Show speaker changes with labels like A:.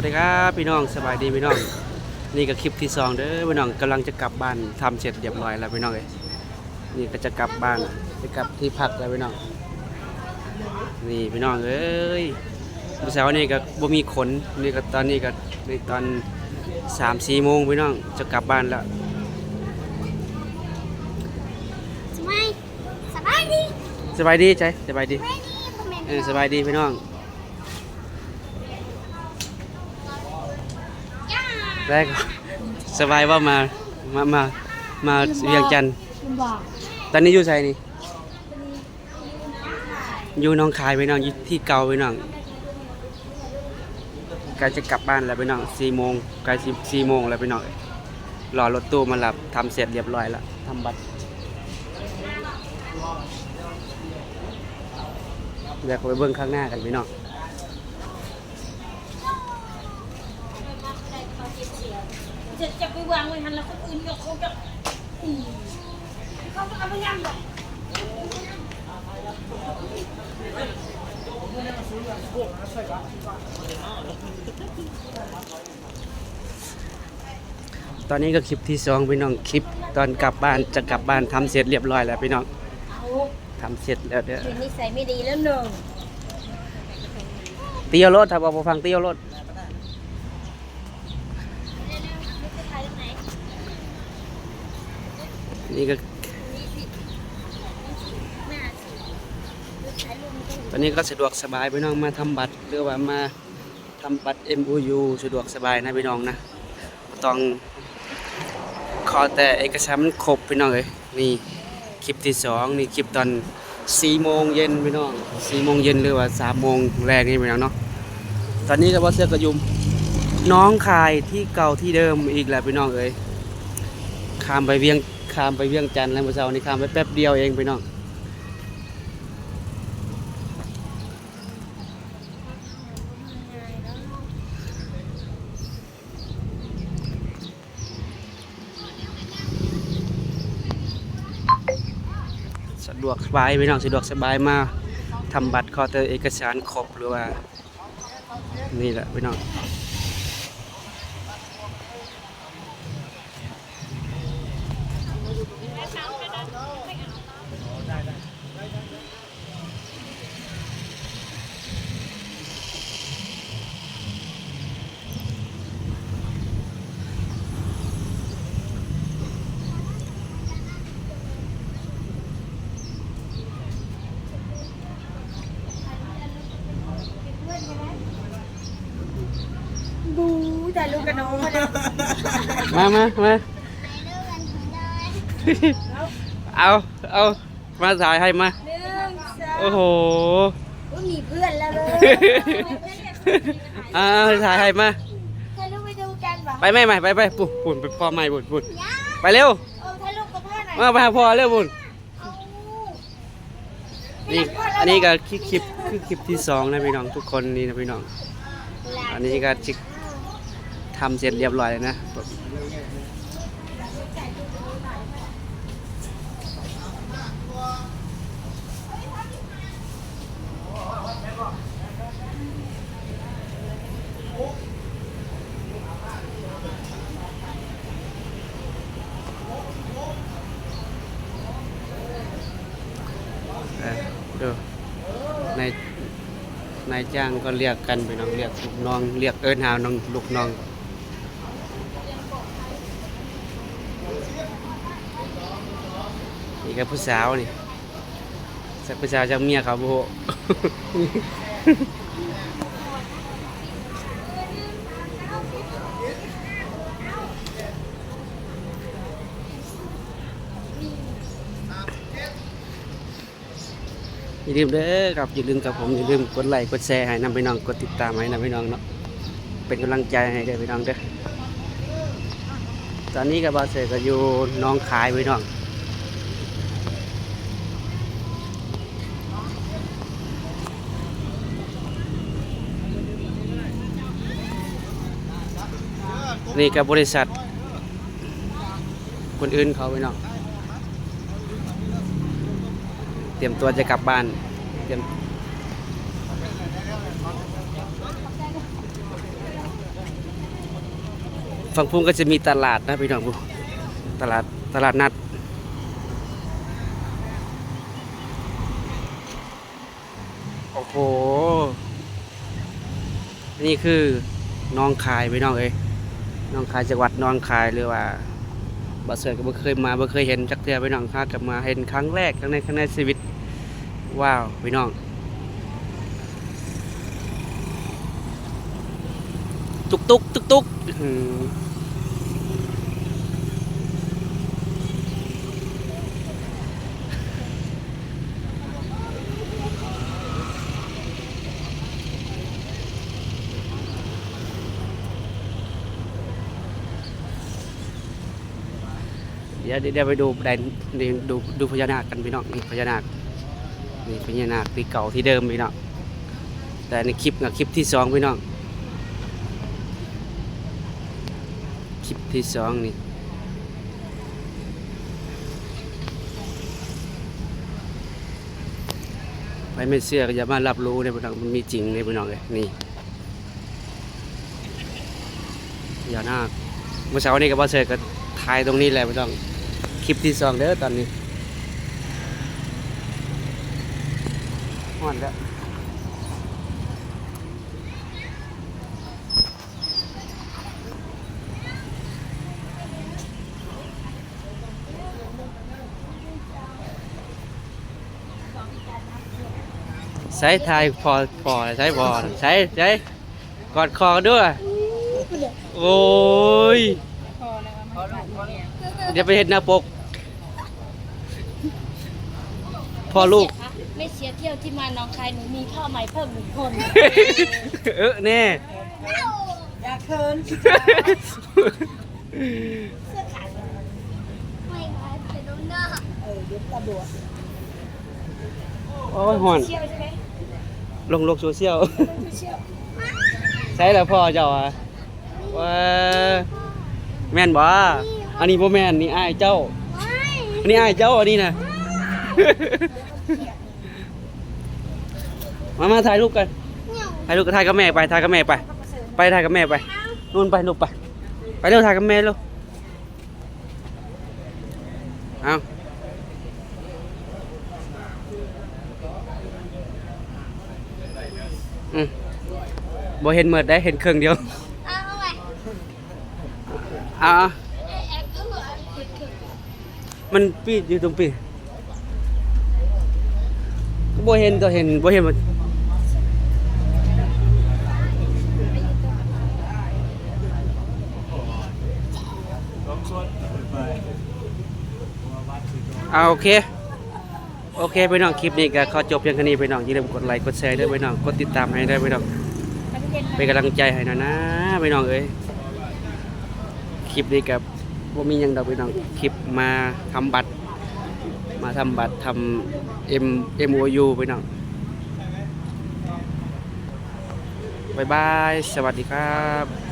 A: วัสดีครับพี่น้องสบายดีพี่น้อง นี่ก็คลิปที่สองเด้อพี่น้องกำลังจะกลับบ้านทำเสร็จเรียบร้อยแล้วพี่น้องเอ้ยนี่ก็จะกลับบ้านจะกลับที่พักแล้วพี่น้อง นี่พี่น้องเอ้ยเมื่อเช้านี่ก็บ่มีขนนี่ก็ตอนนี้ก็ในตอนสามสี่โมงพี่น้องจะกลับบ้านแล้ว
B: สบายสบายดี
A: สบายดีใจสบายดี
B: สบายดีพ่อแม่
A: เออสบายดีพี่น้อง
B: ย่า
A: แรกสบายว่ามา มา มา มาเวียงจันทร์ตอนนี้อยู่ไสนี่ อยู่หน้องคายไปน้องอยู่ที่เก่าไปน้องกล้จะกลับบ้านแล้วไปน้องสี่โมงกล้สี่โมงแล้วไปน้องรอรถตู้มารับทำเสร็จเรียบร้อยแล้วทำบัตรเดี๋ยวไปเบิ้งข้างหน้ากันไปน้อง
C: จะจะไปวางไว้หันแล้วคนอื่นก็เขาจะอืมเขาก็เอาไปย่ำเลย
A: ตอนนี้ก็คลิปที่สองพี่น้องคลิป ตอนกลับบ้านจะกลับบ้านทำเสร็จเรียบร้อยแล้วพี่น้อง
C: เอา
A: ทำเสร็จแล้วเดี๋ยว
C: คืนนิสัยไม่ดีแล้วหนึ่ง
A: เตียวรถถ้าบอกบ่ฟังเตียวรถ นี่ก็ ตอนนี้ก็สะดวกสบายพี่น้องมาทำบัตรหรือว่ามาทำบัตร MOU สะดวกสบายนะพี่น้องนะต้องขอแต่เอกสารมันครบพี่น้องเลยนี่คลิปที่สองนี่คลิปตอนสี่โมงเย็นพี่น้องสี่โมงเย็นหรือว่าสามโมงแรกนี่พี่น้องเนาะตอนนี้ก็ว่าเสื้อกระยุมน้องคายที่เก่าที่เดิมอีกแล้วพี่น้องเอ้ยข้ามไปเวียง ข้ามไปเวียงจันทร์แล้วเมื่อเช้านี้ข้ามไปแป๊บเดียวเองพี่น้องสะดวกสบายพี่น้องสะดวกสบายมากทำบัตรขอเตอเอกสารครบหรือว่า นี่แหละพี่น้อง
C: บูแต่ลูกกับน้องเขานะ
A: มามามาเอาเอามาถ่ายให้มา
C: หนึ่งสอง
A: โอ้โห
C: ว่ามีเพื่อนแล้วเลย
A: เอาถ่ายให้มา
C: ถ่ายรูปไปดูกันป่ะ
A: ไปไม่ไม่ไปไปปุ่นปุ่นไปพ่อไม่ปุ่นปุ่นไปเร็ว
C: เออถ่ายรูปกับพ่อหน่อย
A: มาไปหาพ่อเร็วปุ่น
C: เอา
A: นี่อันนี้ก็คลิปคลิปคือคลิปที่สองนะพี่น้องทุกคนนี่นะพี่น้อง อันนี้ก็จิกทำเสร็จเรียบร้อยแล้วนะเออดูในนายจ้างก็เรียกกันไปน้องเรียกลูกน้องเรียกเอิ้นหาน้องลูกน้องนี่ก็ผู้สาวนี่สักผู้สาวจากเมียเขาโบ อย่าลืมเด้อครับอย่าลืมกับผมอย่าลืมกดไลค์กดแชร์ให้นำพี่น้องกดติดตามให้นำพี่น้องเนาะเป็นกำลังใจให้เด้อพี่น้องเด้อตอนนี้กับบาเซก็อยู่น้องคายพี่น้องนี่กับบริษัทคนอื่นเขาไปเนาะ เตรียมตัวจะกลับบ้าน เตรียมฝั่งพุ่งก็จะมีตลาดนะพี่น้องผู้ตลาดตลาดนัด โอ้โห นี่คือน้องคายพี่น้องเอ้ยน้องคายจังหวัดน้องคายหรือว่า บ่เสือก็บ่เคยมาบ่เคยเห็นจักเทื่อพี่น้องถ้ากลับมาเห็นครั้งแรกครั้งในครั้งในชีวิต ว้าวพี่น้อง ตุกตุกตุกตุก ดี๋ยวเดี๋ยวไปดูแดนดูดูพญานาคกันพี่น้องนี่พญานาคนี่พญานาคที่เก่าที่เดิมพี่น้องแต่ในคลิปกับคลิปที่สองพี่น้องคลิปที่สองนี่ไปไม่เชื่อก็อย่ามารับรู้เนี่ยพี่น้องมันมีจริงเนี่ยพี่น้องเลยนี่พญานาคเมื่อเช้านี้ก็บอเซอร์ก็ถ่ายตรงนี้แหละพี่น้องค ลิปที่สองเด้อตอนนี้ห่อนแล้วใช้ถ่ายพอพอใช้พอใช้ใช้กอดคอกันด้วย โอ้ยเดี๋ยวไปเห็นหน้าปก พ่อลูก
C: ไม่เสียเที่ยวที่มาน้องคายหนูมีพ่อใหม่เพิ่มหนึ่งคน
A: เออแน่
C: อย่าเคิน
B: ไม่ค่ะจะโดนหน้า
A: โอ้ยห่อน
C: เที่ยวใช่ไหม
A: ลงโลกโซเชียลใช่แล้วพ่อเจ้าอะว่าแม่นบ่อันนี้บ่แม่นนี่อ้ายเจ้า
B: ไม่
A: อันนี้อ้ายเจ้าอันนี้นะ มามาถ่ายรูปกัน
B: เหนียว
A: ถ่ายรูปกับถ่ายกับแม่ไปถ่ายกับแม่ไป ไปถ่ายกับแม่ไปนู่นไปลูกไป ไปเร็วถ่ายกับแม่เร็วเอาอืมบ่เห็นเมิดได้เห็นเครื่องเดียว
B: เอาเอาไว้
A: เอา
B: เอ๊ะเอ๊ะก็เหลือเห็ดเข็ม
A: มันปีดอยู่ตรงปี บ่เห็นตัวเห็นบ่เห็นมันเอาโอเค โอเคไปน้องคลิปนี้ก็ขอจบเพียงแค่นี้ไปน้องอย่าลืมกดไลค์กดแชร์ด้วยไปน้องกดติดตามให้ด้วยไปน้องเป็นกำลังใจให้หนะนะไปน้องเอ้ยคลิปนี้กับว่ามีหยังดอกไปน้องคลิปมาทำบัตร มาทำบัตรทำ M M O U ไปน้องบายบาย สวัสดีครับ